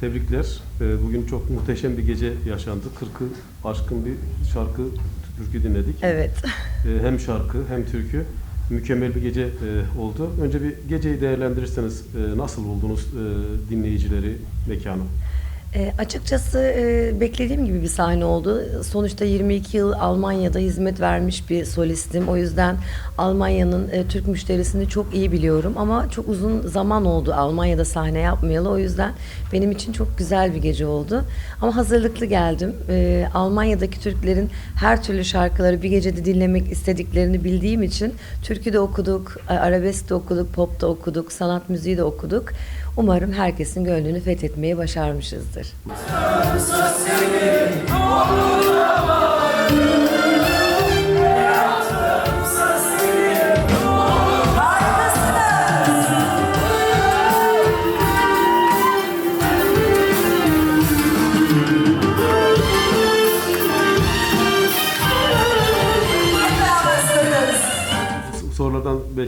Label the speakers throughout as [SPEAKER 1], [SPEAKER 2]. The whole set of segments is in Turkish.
[SPEAKER 1] tebrikler. Ee, Bugün çok muhteşem bir gece yaşandı. 40'ı aşkın bir şarkı, türkü dinledik.
[SPEAKER 2] Evet.
[SPEAKER 1] Ee, Hem şarkı hem türkü. Mükemmel bir gece e, oldu. Önce bir geceyi değerlendirirseniz e, nasıl buldunuz e, dinleyicileri, mekanı?
[SPEAKER 2] E, açıkçası e, beklediğim gibi bir sahne oldu. Sonuçta 22 yıl Almanya'da hizmet vermiş bir solistim. O yüzden Almanya'nın e, Türk müşterisini çok iyi biliyorum. Ama çok uzun zaman oldu Almanya'da sahne yapmayalı. O yüzden benim için çok güzel bir gece oldu. Ama hazırlıklı geldim. E, Almanya'daki Türklerin her türlü şarkıları bir gecede dinlemek istediklerini bildiğim için türkü de okuduk, e, arabesk de okuduk, pop da okuduk, sanat müziği de okuduk. Umarım herkesin gönlünü fethetmeyi başarmışızdır.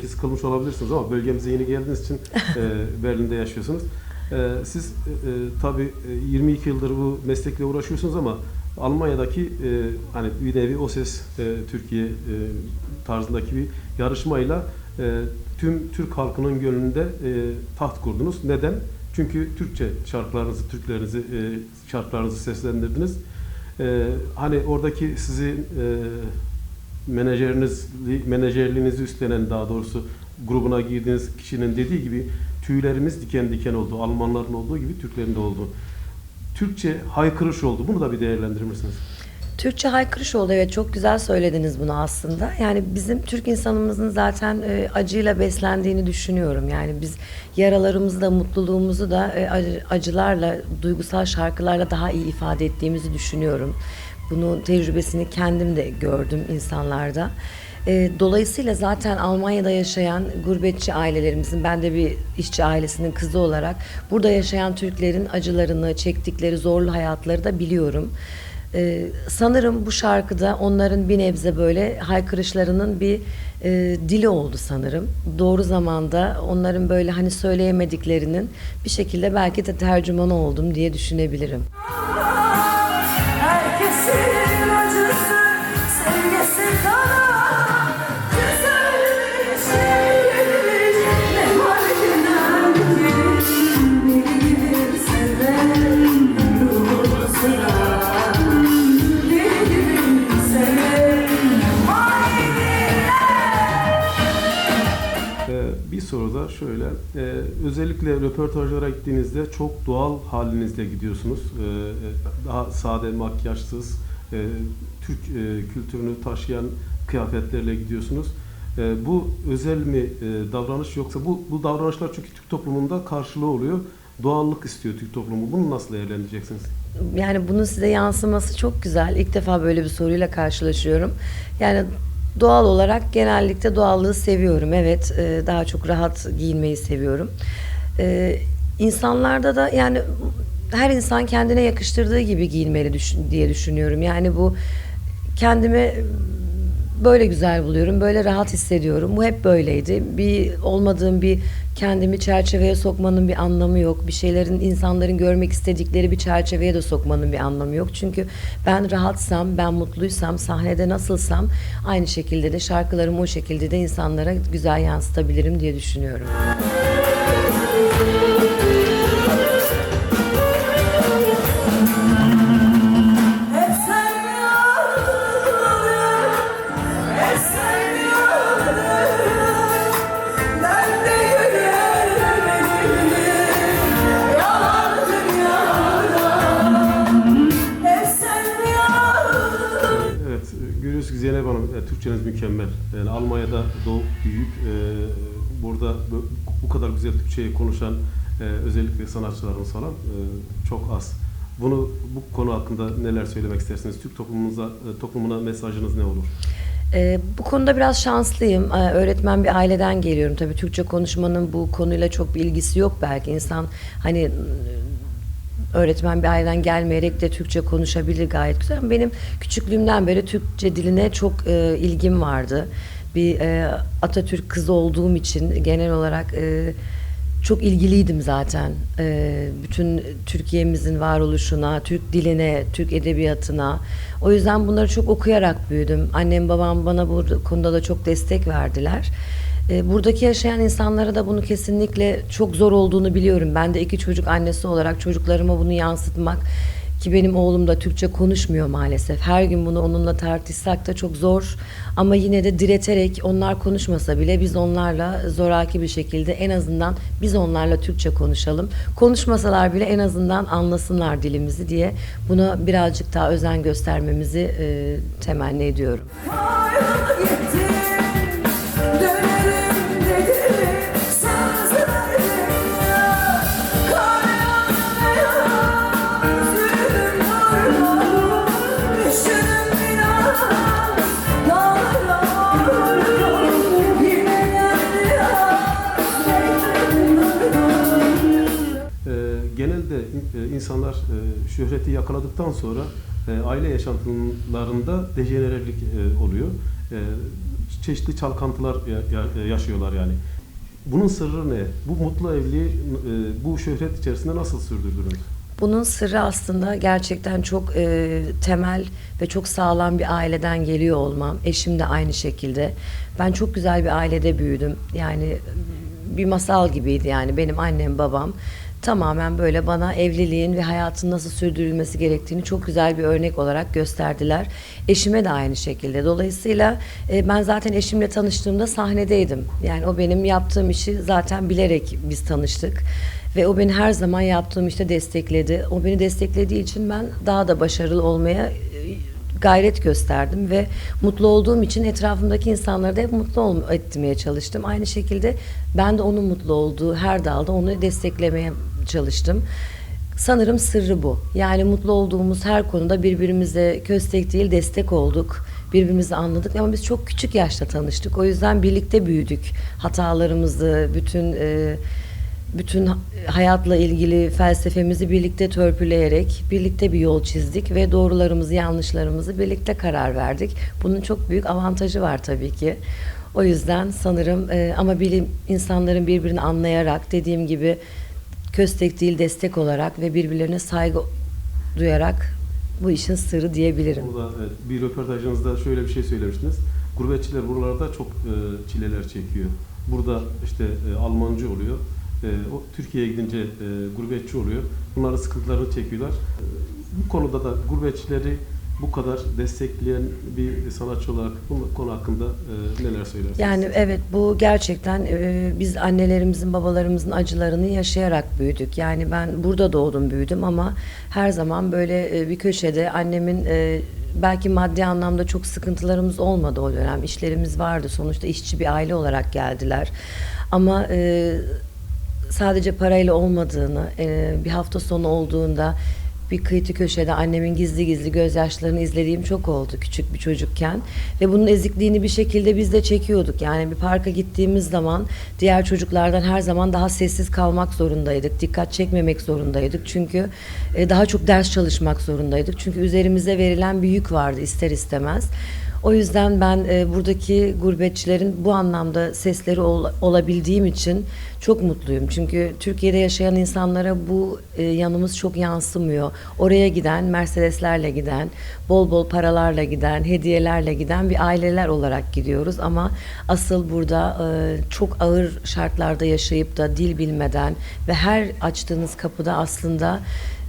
[SPEAKER 1] Belki sıkılmış olabilirsiniz ama bölgemize yeni geldiğiniz için e, Berlin'de yaşıyorsunuz. E, Siz e, e, tabii e, 22 yıldır bu meslekle uğraşıyorsunuz ama Almanya'daki e, hani bir nevi O Ses e, Türkiye e, tarzındaki bir yarışmayla e, tüm Türk halkının gönlünde e, taht kurdunuz. Neden? Çünkü Türkçe şarkılarınızı, Türklerinizi, e, şarkılarınızı seslendirdiniz. E, hani oradaki sizin e, menajeriniz menajerliğinizi üstlenen daha doğrusu grubuna girdiğiniz kişinin dediği gibi tüylerimiz diken diken oldu. Almanların olduğu gibi Türklerin de oldu. Türkçe haykırış oldu. Bunu da bir değerlendirir misiniz?
[SPEAKER 2] Türkçe haykırış oldu evet çok güzel söylediniz bunu aslında. Yani bizim Türk insanımızın zaten e, acıyla beslendiğini düşünüyorum. Yani biz yaralarımızı da mutluluğumuzu da e, acı- acılarla, duygusal şarkılarla daha iyi ifade ettiğimizi düşünüyorum. Bunun tecrübesini kendim de gördüm insanlarda. E, dolayısıyla zaten Almanya'da yaşayan gurbetçi ailelerimizin, ben de bir işçi ailesinin kızı olarak burada yaşayan Türklerin acılarını, çektikleri zorlu hayatları da biliyorum. Ee, sanırım bu şarkıda onların bir nebze böyle haykırışlarının bir e, dili oldu sanırım. Doğru zamanda onların böyle hani söyleyemediklerinin bir şekilde belki de tercümanı oldum diye düşünebilirim.
[SPEAKER 1] Özellikle röportajlara gittiğinizde çok doğal halinizle gidiyorsunuz. Ee, daha sade, makyajsız, e, Türk e, kültürünü taşıyan kıyafetlerle gidiyorsunuz. Ee, bu özel mi e, davranış yoksa bu, bu davranışlar çünkü Türk toplumunda karşılığı oluyor. Doğallık istiyor Türk toplumu. Bunu nasıl değerlendireceksiniz?
[SPEAKER 2] Yani bunun size yansıması çok güzel. İlk defa böyle bir soruyla karşılaşıyorum. Yani doğal olarak genellikle doğallığı seviyorum. Evet, e, daha çok rahat giyinmeyi seviyorum. E, insanlarda da yani her insan kendine yakıştırdığı gibi giyinmeli düşün- diye düşünüyorum. Yani bu kendimi böyle güzel buluyorum, böyle rahat hissediyorum. Bu hep böyleydi. Bir olmadığım bir kendimi çerçeveye sokmanın bir anlamı yok. Bir şeylerin insanların görmek istedikleri bir çerçeveye de sokmanın bir anlamı yok. Çünkü ben rahatsam, ben mutluysam, sahnede nasılsam aynı şekilde de şarkılarımı o şekilde de insanlara güzel yansıtabilirim diye düşünüyorum.
[SPEAKER 3] Hep
[SPEAKER 1] Türkçeyi konuşan e, özellikle sanatçılarımız falan e, çok az. Bunu bu konu hakkında neler söylemek istersiniz? Türk toplumumuza, e, toplumuna mesajınız ne olur?
[SPEAKER 2] Ee, bu konuda biraz şanslıyım. Ee, öğretmen bir aileden geliyorum. Tabii Türkçe konuşmanın bu konuyla çok bir ilgisi yok belki. İnsan hani öğretmen bir aileden gelmeyerek de Türkçe konuşabilir gayet güzel. Ama benim küçüklüğümden beri Türkçe diline çok e, ilgim vardı. Bir e, Atatürk kızı olduğum için genel olarak e, çok ilgiliydim zaten. Ee, bütün Türkiye'mizin varoluşuna, Türk diline, Türk edebiyatına. O yüzden bunları çok okuyarak büyüdüm. Annem babam bana bu konuda da çok destek verdiler. Ee, Buradaki yaşayan insanlara da bunu kesinlikle çok zor olduğunu biliyorum. Ben de iki çocuk annesi olarak çocuklarıma bunu yansıtmak ki benim oğlum da Türkçe konuşmuyor maalesef. Her gün bunu onunla tartışsak da çok zor. Ama yine de direterek onlar konuşmasa bile biz onlarla zoraki bir şekilde en azından biz onlarla Türkçe konuşalım. Konuşmasalar bile en azından anlasınlar dilimizi diye buna birazcık daha özen göstermemizi e, temenni ediyorum.
[SPEAKER 3] Kayıp
[SPEAKER 1] insanlar e, şöhreti yakaladıktan sonra e, aile yaşantılarında dejenerelik e, oluyor. E, çeşitli çalkantılar ya- ya- yaşıyorlar yani. Bunun sırrı ne? Bu mutlu evliliği e, bu şöhret içerisinde nasıl sürdürdünüz?
[SPEAKER 2] Bunun sırrı aslında gerçekten çok e, temel ve çok sağlam bir aileden geliyor olmam. Eşim de aynı şekilde. Ben çok güzel bir ailede büyüdüm. Yani bir masal gibiydi yani benim annem babam tamamen böyle bana evliliğin ve hayatın nasıl sürdürülmesi gerektiğini çok güzel bir örnek olarak gösterdiler. Eşime de aynı şekilde. Dolayısıyla e, ben zaten eşimle tanıştığımda sahnedeydim. Yani o benim yaptığım işi zaten bilerek biz tanıştık. Ve o beni her zaman yaptığım işte destekledi. O beni desteklediği için ben daha da başarılı olmaya e, gayret gösterdim ve mutlu olduğum için etrafımdaki insanları da hep mutlu etmeye çalıştım. Aynı şekilde ben de onun mutlu olduğu her dalda onu desteklemeye çalıştım. Sanırım sırrı bu. Yani mutlu olduğumuz her konuda birbirimize köstek değil destek olduk. Birbirimizi anladık ama biz çok küçük yaşta tanıştık. O yüzden birlikte büyüdük. Hatalarımızı, bütün e, bütün hayatla ilgili felsefemizi birlikte törpüleyerek birlikte bir yol çizdik ve doğrularımızı yanlışlarımızı birlikte karar verdik. Bunun çok büyük avantajı var tabii ki. O yüzden sanırım e, ama bilim insanların birbirini anlayarak dediğim gibi köstek değil destek olarak ve birbirlerine saygı duyarak bu işin sırrı diyebilirim.
[SPEAKER 1] Burada evet, bir röportajınızda şöyle bir şey söylemiştiniz. Gurbetçiler buralarda çok e, çileler çekiyor. Burada işte e, Almancı oluyor. E, o Türkiye'ye gidince e, gurbetçi oluyor. Bunların sıkıntılarını çekiyorlar. E, bu konuda da gurbetçileri bu kadar destekleyen bir sanatçı olarak bu konu hakkında e, neler söylersiniz?
[SPEAKER 2] Yani evet bu gerçekten e, biz annelerimizin babalarımızın acılarını yaşayarak büyüdük. Yani ben burada doğdum büyüdüm ama her zaman böyle e, bir köşede annemin belki maddi anlamda çok sıkıntılarımız olmadı o dönem. İşlerimiz vardı sonuçta işçi bir aile olarak geldiler. Ama e, sadece parayla olmadığını, bir hafta sonu olduğunda bir kıyıtı köşede annemin gizli gizli gözyaşlarını izlediğim çok oldu küçük bir çocukken. Ve bunun ezikliğini bir şekilde biz de çekiyorduk. Yani bir parka gittiğimiz zaman diğer çocuklardan her zaman daha sessiz kalmak zorundaydık. Dikkat çekmemek zorundaydık. Çünkü e, daha çok ders çalışmak zorundaydık. Çünkü üzerimize verilen bir yük vardı ister istemez. O yüzden ben e, buradaki gurbetçilerin bu anlamda sesleri ol- olabildiğim için çok mutluyum. Çünkü Türkiye'de yaşayan insanlara bu e, yanımız çok yansımıyor. Oraya giden, Mercedeslerle giden, bol bol paralarla giden, hediyelerle giden bir aileler olarak gidiyoruz. Ama asıl burada e, çok ağır şartlarda yaşayıp da dil bilmeden ve her açtığınız kapıda aslında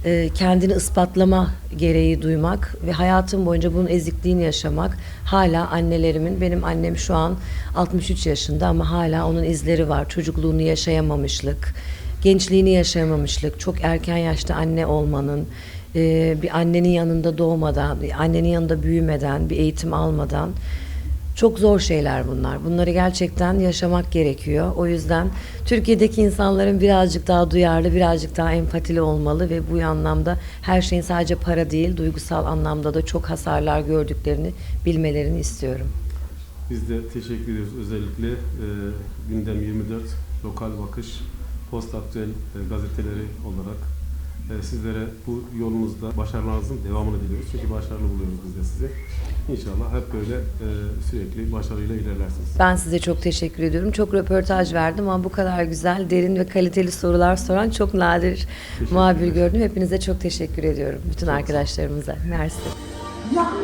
[SPEAKER 2] e, kendini ispatlama gereği duymak ve hayatım boyunca bunun ezikliğini yaşamak. Hala annelerimin benim annem şu an 63 yaşında ama hala onun izleri var. Çocukluğunu yaşayamamışlık gençliğini yaşayamamışlık çok erken yaşta anne olmanın e, bir annenin yanında doğmadan annenin yanında büyümeden bir eğitim almadan çok zor şeyler bunlar. Bunları gerçekten yaşamak gerekiyor. O yüzden Türkiye'deki insanların birazcık daha duyarlı, birazcık daha empatili olmalı ve bu anlamda her şeyin sadece para değil, duygusal anlamda da çok hasarlar gördüklerini bilmelerini istiyorum.
[SPEAKER 1] Biz de teşekkür ediyoruz özellikle e, Gündem 24, Lokal Bakış, Post Aktüel e, gazeteleri olarak sizlere bu yolunuzda başarılarınızın devamını diliyoruz. Çünkü başarılı buluyoruz biz de sizi. İnşallah hep böyle e, sürekli başarıyla ilerlersiniz.
[SPEAKER 2] Ben size çok teşekkür ediyorum. Çok röportaj verdim ama bu kadar güzel, derin ve kaliteli sorular soran çok nadir muhabir gördüm. Hepinize çok teşekkür ediyorum. Bütün arkadaşlarımıza. Mersi.
[SPEAKER 3] Yandım